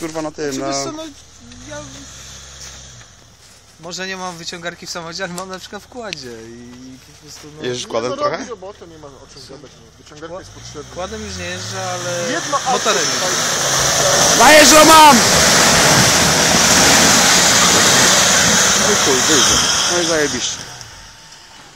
kurwa na tym, Czy na... wiesz co, no ja... Może nie mam wyciągarki w samochodzie, ale mam na przykład w kładzie i po prostu no... Jeżdżysz Nie, kładem no trochę? robi robotę, nie ma o czym gadać. No. Wyciągarka jest potrzebna. Kładem już nie jeżdżę, ale Jedno motorem. Dajesz, że mam! No i chuj, wyjdzie. No i zajebiście.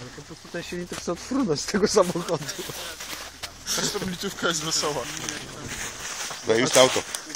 Ale po prostu ten silnik to chce odfrunąć z tego samochodu. Każda litrówka jest wesoła. Zajebiste auto.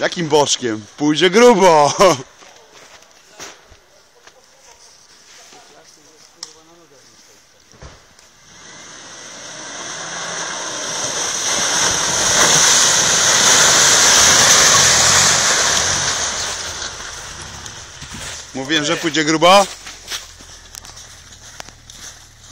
Jakim boczkiem? Pójdzie grubo. Mówiłem, że pójdzie grubo.